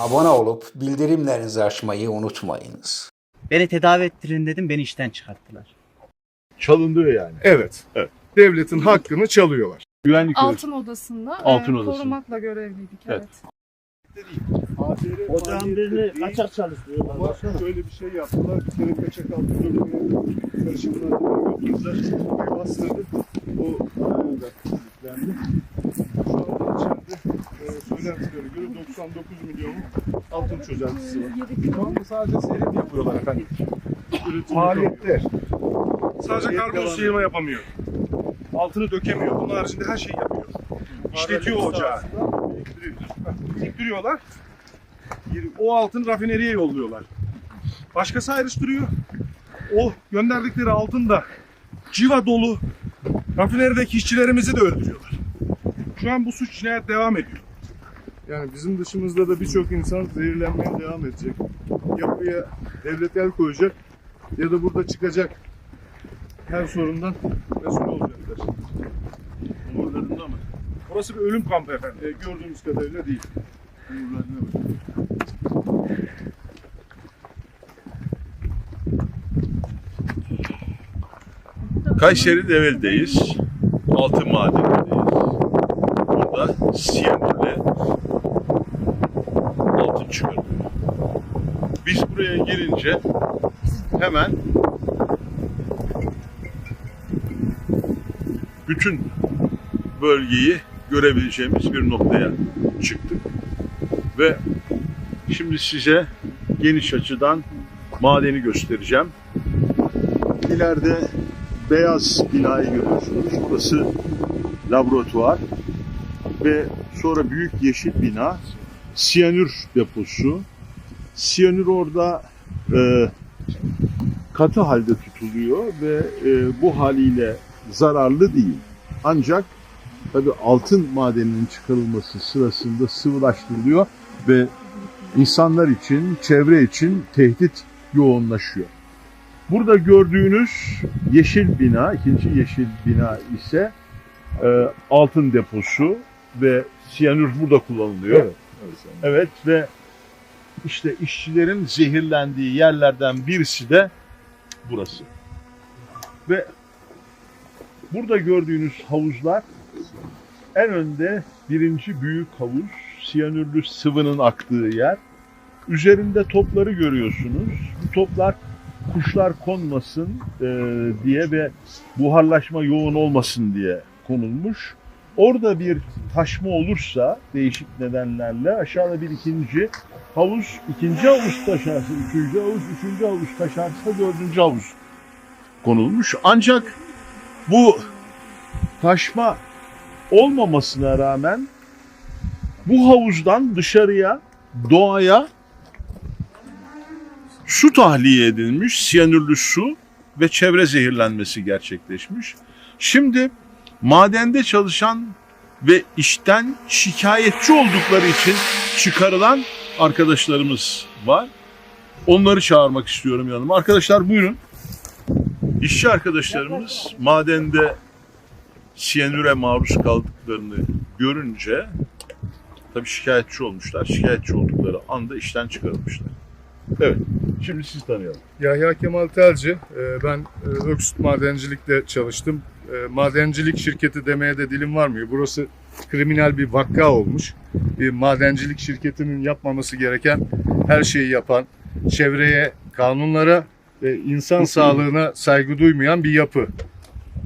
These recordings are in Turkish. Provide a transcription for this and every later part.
Abone olup bildirimlerinizi açmayı unutmayınız. Beni tedavi ettirin dedim beni işten çıkarttılar. Çalınıyor yani. Evet. Evet. Devletin hakkını çalıyorlar. Güvenlik Altın odasında Altın e, odası. korumakla görevliydik. Evet. Evet. Ocağın birini kaçak Ama şöyle bir şey yaptılar. Bir kere kaçak altı bölümüne karışımlar götürdüler. Bastırdı. O ayağı da. Şu anda söylentilere göre 99 milyon altın çözeltisi var. Şu anda sadece seyret yapıyorlar efendim. Üretim. Sadece devam sıyırma yapamıyor. Altını dökemiyor. Bunun haricinde her şeyi yapıyor. İşletiyor ocağı. Biriktiriyorlar. O altını rafineriye yolluyorlar. Başkası ayrıştırıyor. O gönderdikleri altın da civa dolu rafinerideki işçilerimizi de öldürüyorlar. Şu an bu suç cinayet devam ediyor. Yani bizim dışımızda da birçok insan zehirlenmeye devam edecek. Yapıya devlet el koyacak ya da burada çıkacak her sorundan mesul olacaklar. Umurlarında mı? Burası bir ölüm kampı efendim. E, gördüğümüz kadarıyla değil. Umurlarına bak. Kayseri Develi'deyiz. Altın madenindeyiz. Burada siyanürle altın çıkarılıyor. Biz buraya girince hemen bütün bölgeyi görebileceğimiz bir noktaya çıktık. Ve şimdi size geniş açıdan madeni göstereceğim. İleride beyaz binayı görüyorsunuz. Burası laboratuvar ve sonra büyük yeşil bina siyanür deposu. Siyanür orada e, katı halde tutuluyor ve e, bu haliyle zararlı değil. Ancak tabi altın madeninin çıkarılması sırasında sıvılaştırılıyor ve insanlar için, çevre için tehdit yoğunlaşıyor. Burada gördüğünüz yeşil bina, ikinci yeşil bina ise e, altın deposu ve siyanür burada kullanılıyor. Evet. Evet ve işte işçilerin zehirlendiği yerlerden birisi de burası. Ve burada gördüğünüz havuzlar en önde birinci büyük havuz, siyanürlü sıvının aktığı yer. Üzerinde topları görüyorsunuz. Bu toplar kuşlar konmasın e, diye ve buharlaşma yoğun olmasın diye konulmuş. Orada bir taşma olursa değişik nedenlerle aşağıda bir ikinci havuz, ikinci havuz taşarsa, üçüncü havuz, üçüncü havuz taşarsa dördüncü havuz konulmuş. Ancak bu taşma olmamasına rağmen bu havuzdan dışarıya, doğaya su tahliye edilmiş, siyanürlü su ve çevre zehirlenmesi gerçekleşmiş. Şimdi madende çalışan ve işten şikayetçi oldukları için çıkarılan arkadaşlarımız var. Onları çağırmak istiyorum yanıma. Arkadaşlar buyurun. İşçi arkadaşlarımız madende siyanüre maruz kaldıklarını görünce tabii şikayetçi olmuşlar. Şikayetçi oldukları anda işten çıkarılmışlar. Evet. Şimdi siz tanıyalım. Yahya Kemal Telci. e, Ben e, Öksüt Madencilik'te çalıştım. E, Madencilik şirketi demeye de dilim varmıyor. Burası kriminal bir vakka olmuş. Bir madencilik şirketinin yapmaması gereken her şeyi yapan, çevreye, kanunlara ve insan sağlığına saygı duymayan bir yapı.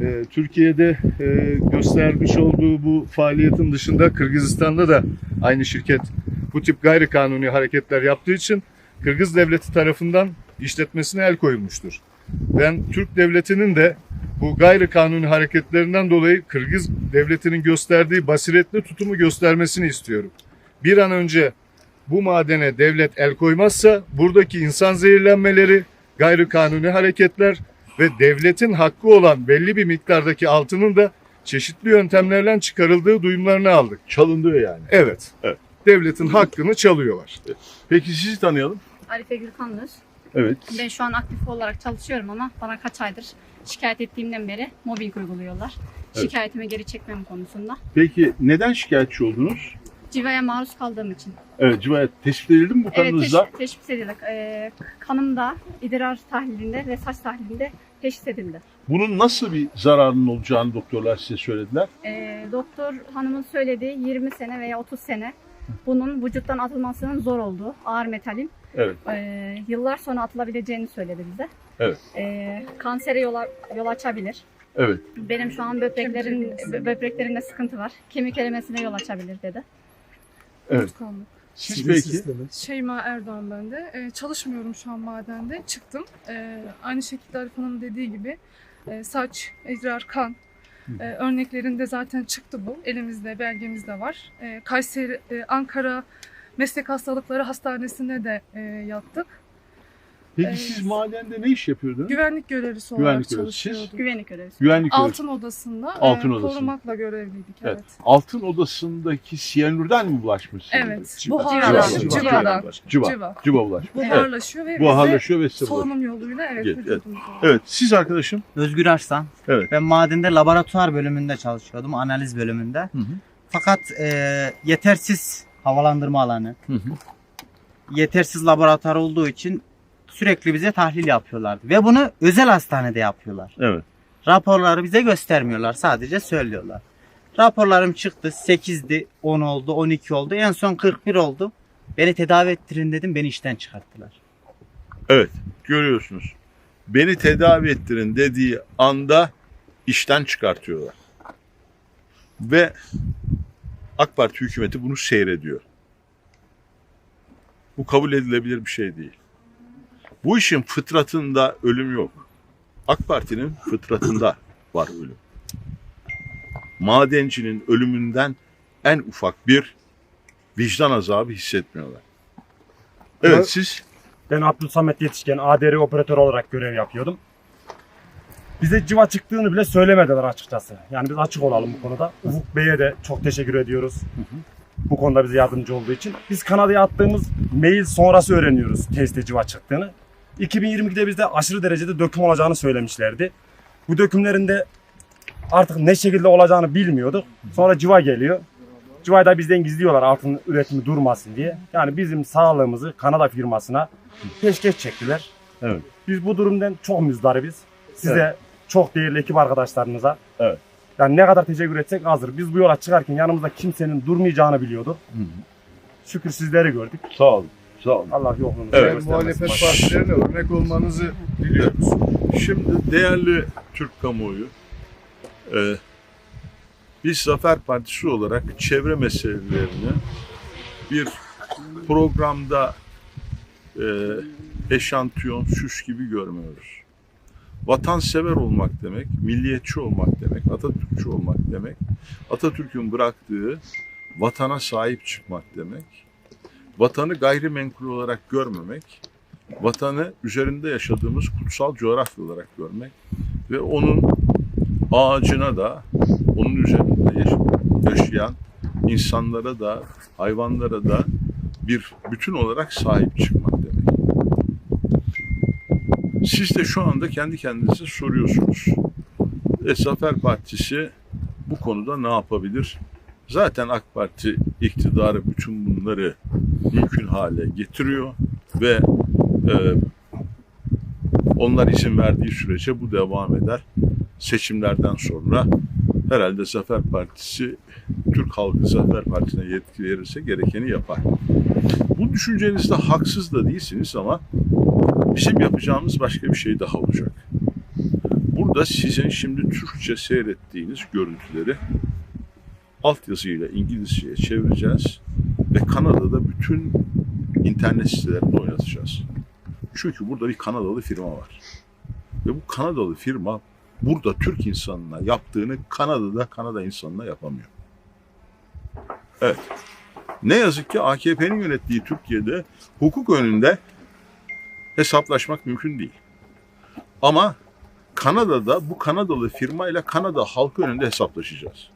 E, Türkiye'de e, göstermiş olduğu bu faaliyetin dışında Kırgızistan'da da aynı şirket bu tip gayri kanuni hareketler yaptığı için Kırgız devleti tarafından işletmesine el koyulmuştur. Ben Türk devletinin de bu gayri kanuni hareketlerinden dolayı Kırgız devletinin gösterdiği basiretli tutumu göstermesini istiyorum. Bir an önce bu madene devlet el koymazsa buradaki insan zehirlenmeleri, gayri kanuni hareketler ve devletin hakkı olan belli bir miktardaki altının da çeşitli yöntemlerle çıkarıldığı duyumlarını aldık. Çalınıyor yani. Evet. Evet. Devletin hakkını çalıyorlar. Peki sizi tanıyalım. Arife Gürkanlı. Evet. Ben şu an aktif olarak çalışıyorum ama bana kaç aydır şikayet ettiğimden beri mobbing uyguluyorlar. Evet. Şikayetimi geri çekmem konusunda. Peki neden şikayetçi oldunuz? Civaya maruz kaldığım için. Evet Civa'ya tespit edildi mi bu Evet kanınızda? teş- teşhis edildik. Ee, kanımda, idrar tahlilinde ve saç tahlilinde teşhis edildi. Bunun nasıl bir zararının olacağını doktorlar size söylediler. Ee, doktor hanımın söylediği 20 sene veya 30 sene bunun vücuttan atılmasının zor olduğu, ağır metalin Evet. ee, yıllar sonra atılabileceğini söyledi bize. Evet. Ee, kansere yol, yol açabilir. Evet. Benim şu an böbreklerin bö- böbreklerimde sıkıntı var. Kemik erimesine yol açabilir dedi. Evet. Siz peki Şeyma Erdoğan ben de. Ee, çalışmıyorum şu an madende. Çıktım. Ee, aynı şekilde Arif Hanım'ın dediği gibi e, saç, idrar, kan e, örneklerinde zaten çıktı bu. Elimizde, belgemizde var. E, Kayseri, e, Ankara Meslek Hastalıkları Hastanesi'nde de e, yattık. Peki Ee, siz madende ne iş yapıyordunuz? Güvenlik görevlisi olarak Güvenlik görevlisi. Siz? çalışıyordum. Güvenlik görevlisi. Güvenlik görevlisi. Altın odasında Altın e, odasında. korumakla görevliydik. Evet. Evet. Altın odasındaki siyanürden mi bulaşmış? size? Evet. Civa. Buharlaşıyor. Civa. Civadan. Civa. Civa. Civa bulaşmış. Evet. Buharlaşıyor ve Buharlaşıyor ve size solunum yoluyla evet, Evet, evet. Evet. Siz arkadaşım. Özgür Arslan. Evet. Ben madende laboratuvar bölümünde çalışıyordum, analiz bölümünde. Hı hı. Fakat e, yetersiz havalandırma alanı, Hı hı. yetersiz laboratuvar olduğu için sürekli bize tahlil yapıyorlardı. Ve bunu özel hastanede yapıyorlar. Evet. Raporları bize göstermiyorlar, sadece söylüyorlar. Raporlarım çıktı, 8'di, 10 oldu, 12 oldu, en son 41 oldu. Beni tedavi ettirin dedim, beni işten çıkarttılar. Evet. Görüyorsunuz. Beni tedavi ettirin dediği anda işten çıkartıyorlar. Ve AK Parti hükümeti bunu seyrediyor. Bu kabul edilebilir bir şey değil. Bu işin fıtratında ölüm yok. AK Parti'nin fıtratında var ölüm. Madencinin ölümünden en ufak bir vicdan azabı hissetmiyorlar. Evet Ben- siz Ben Abdülsamet Yetişken ADR operatörü olarak görev yapıyordum. Bize civa çıktığını bile söylemediler açıkçası. Yani biz açık olalım bu konuda. Ufuk Bey'e de çok teşekkür ediyoruz. Bu konuda bize yardımcı olduğu için. Biz Kanada'ya attığımız mail sonrası öğreniyoruz teste civa çıktığını. 2022'de bizde aşırı derecede döküm olacağını söylemişlerdi. Bu dökümlerin de artık ne şekilde olacağını bilmiyorduk. Sonra civa geliyor. Civayı da bizden gizliyorlar altın üretimi durmasın diye. Yani bizim sağlığımızı Kanada firmasına peşkeş çektiler. Evet. Biz bu durumdan çok müzdaribiz. Size çok değerli ekip arkadaşlarınıza. Evet. Yani ne kadar teşekkür etsek azdır. Biz bu yola çıkarken yanımızda kimsenin durmayacağını biliyorduk. Şükür sizleri gördük. sağ olun. Sağ olun. Allah yokluğunuzu Evet. Ben muhalefet partilerine örnek olmanızı diliyoruz. Şimdi değerli Türk kamuoyu, e, biz Zafer Partisi olarak çevre meselelerini bir programda e, eşantiyon, süs gibi görmüyoruz. Vatansever olmak demek, milliyetçi olmak demek, Atatürkçü olmak demek, Atatürk'ün bıraktığı vatana sahip çıkmak demek, vatanı gayrimenkul olarak görmemek, vatanı üzerinde yaşadığımız kutsal coğrafya olarak görmek ve onun ağacına da onun üzerinde yaş- yaşayan insanlara da hayvanlara da bir bütün olarak sahip çıkmak demek. Siz de şu anda kendi kendinize soruyorsunuz. E, Zafer Partisi bu konuda ne yapabilir? Zaten AK Parti iktidarı bütün bunları mümkün hale getiriyor ve e, onlar izin verdiği sürece bu devam eder. Seçimlerden sonra herhalde Zafer Partisi Türk halkı Zafer Partisi'ne yetki verirse gerekeni yapar. Bu düşüncenizde haksız da değilsiniz ama bizim yapacağımız başka bir şey daha olacak. Burada sizin şimdi Türkçe seyrettiğiniz görüntüleri altyazıyla İngilizceye çevireceğiz ve Kanada'da bütün internet sitelerinde oynatacağız. Çünkü burada bir Kanadalı firma var. Ve bu Kanadalı firma burada Türk insanına yaptığını Kanada'da Kanada insanına yapamıyor. Evet. Ne yazık ki AKP'nin yönettiği Türkiye'de hukuk önünde hesaplaşmak mümkün değil. Ama Kanada'da bu Kanadalı firmayla Kanada halkı önünde hesaplaşacağız.